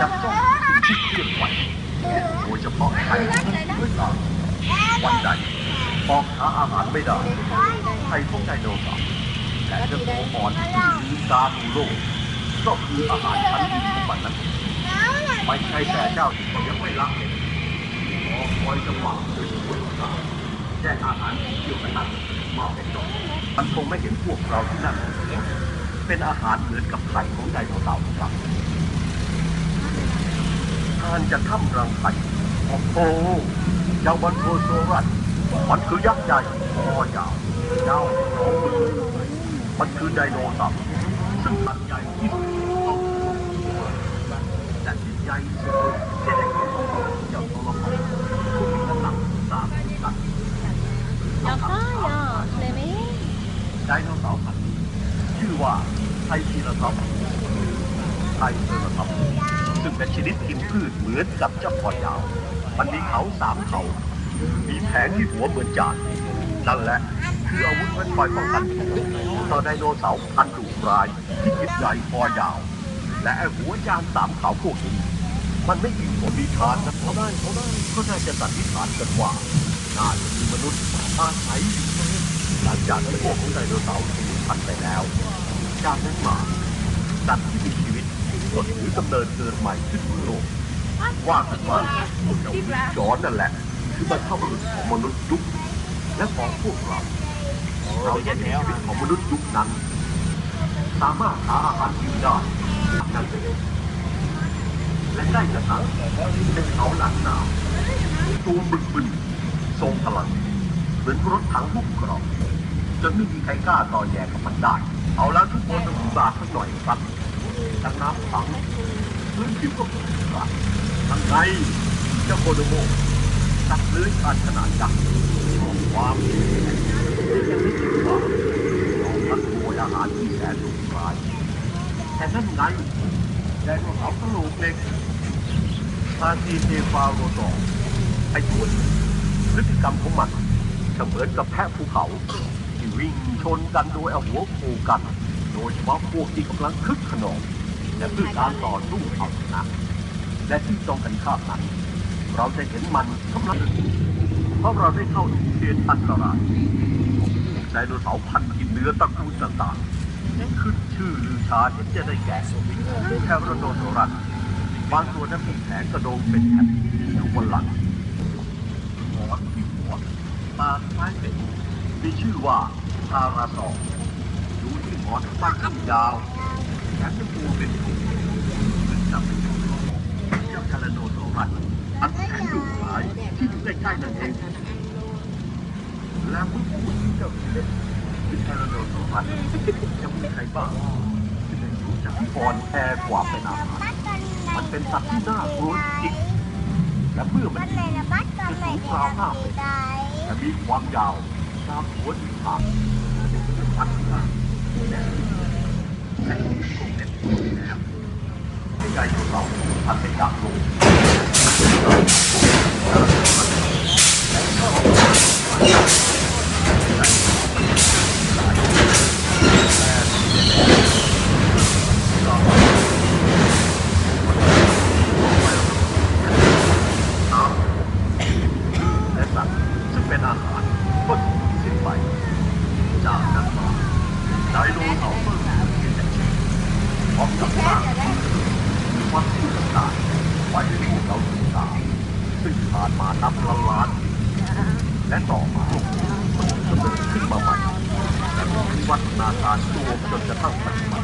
จับจ้องที่เคลื่อนไหวโดยเฉพาะไข่ด้วยตาวันใดมองหาอาหารไม่ได้ไข่พวกไดโนเสาร์แต่เจ้าตัวอ่อนที่ลืมตาดูโลกก็คืออาหารชั้นดีของมันนั้นไม่ใช่แต่เจ้าที่ยังไม่รักเลยรอคอยจังหวะโดยสวยงามแย่งอาหารที่เกี่ยวกับนั้นมาเป็นดอกมันคงไม่เห็นพวกเราที่นั่นเป็นอาหารเหมือนกับไข่ของไดโนเสาร์ครับานจะถ้ำรังไข่โอ้โหเจ้าบันโทซรัตมันคือยักษ์ใหญ่คอยาว ยาวสงมือมันคือไดโนเสาร์ซึ่งมันใหญ่ที่สุดงและที่ใหญ่ที่สุดที่ได้เห็นเจ้าตัวละครผู้มีน้ำหนักสามตันอยากได้อ่เลยไหมไดโนเสาร์พันธุ์ชื่อว่าไทรทีละครับไทเซอร์ครับ ซึ่งเป็นชนิดกินพืชเหมือนกับเจ้าคอยาว มันมีเขาสามเขา มีแผงที่หัวเหมือนจานนั่นแหละ คืออาวุธไว้คอยป้องกันต่อไดโนเสาร์พันธุ์ดุร้ายที่กินใหญ่คอยาว และไอ้หัวจานสามเขาพวกนี้มันไม่ยิงหัวมีทานนะเขาได้เขาได้ก็น่าจะสันนิษฐานกันว่าน่าจะมีมนุษย์อาศัยอยู่ในหลังจากที่พวกของไดโนเสาร์สูญพันธุ์ไปแล้ว จากนั้นมาสัตว์ที่ ก็ถือกำเนิดเกิดใหม่ขึ้นบนโลกว่ากันว่าเจ้าวิจอนนั่นแหละ คือบรรพบุรุษของมนุษย์ยุคและของพวกเรา เราจะมีชีวิตของมนุษย์ยุคนั้น สามารถหาอาหารกินได้นั่นเองและได้กระทั่งเป็นเขาหลังหนาวตัวบึกบึนทรงพลังเหมือนรถถังบุกกรอบจนไม่มีใครกล้าต่อแย่กับมันได้ เอาแล้วทุกคนต้องบาสักหน่อยครับ ทั้งน้ำขังพื้นผิวก็ขรุขระทั้งไงเจ้าโคโดโมสัตว์เลื้อยคลานขนาดยักษ์ของความแข็งที่ยังไม่ถึงว่าลองพัดโวยอาหารที่แสนดุร้ายแต่นั่นไงไดโนเสาร์กระโหลกเล็กพาซีเทฟาโรโตไอ้ตัวนี้พฤติกรรมของมันเหมือนกับแพะภูเขาที่วิ่งชนกันโดยเอาหัวโขกกัน โดยเฉพาะพวกที่กำลังคึกขนอง และเพื่อการต่อสู้เอาชนะและที่ตรงกันข้ามนั้นเราจะเห็นมันกำลังเพราะเราได้เข้าถึงเขตอันตรายไดโนเสาร์พันธุ์กินเนื้อตระกูลต่างๆขึ้นชื่อลือชาเห็นจะได้แก่แคโรโดโซรัสบางตัวนั้นมีแผลกระโดงเป็นแผ่นอยู่บนหลังหอนที่หัวตาคล้ายเป็ดมีชื่อว่าพาราซอร์ดูที่หอนฟันขึ้นยาว แขนจะปูเป็นถุงซึ่งจำเป็นเจ้าคาราโดโซรัสอันแข็งดุร้ายที่อยู่ใกล้ๆนั่นเองและเมื่อพูดถึงเจ้าเล็กคือคาราโดโซรัสจะมีใครบ้างที่เป็นรู้จักอ่อนแอกว่าเป็นอาหารมันเป็นสัตว์ที่น่ากลัวจริงและเมื่อมันกินจะสูงราวห้าเมตรและมีความยาวตามหัวถึงหางเป็นพันธุ์มากและและที่คงเด็ดแล้วในใจของเราพันเป็นดาบลง น้ำและสัตว์ซึ่งเป็นอาหารก็ถูกสิ้นไป จากนั้นมาไดโนเสาร์ก็สูญเสียจากชีวิตพร้อมกับซากมีวัตถุต่างๆไว้ให้พวกเราศึกษาซึ่งผ่านมานับล้านล้านปี และต่อมาก็ถูกดำเนินขึ้นมาใหม่และมีวัฒนาการตัวจนกระทั่งปัจจุบัน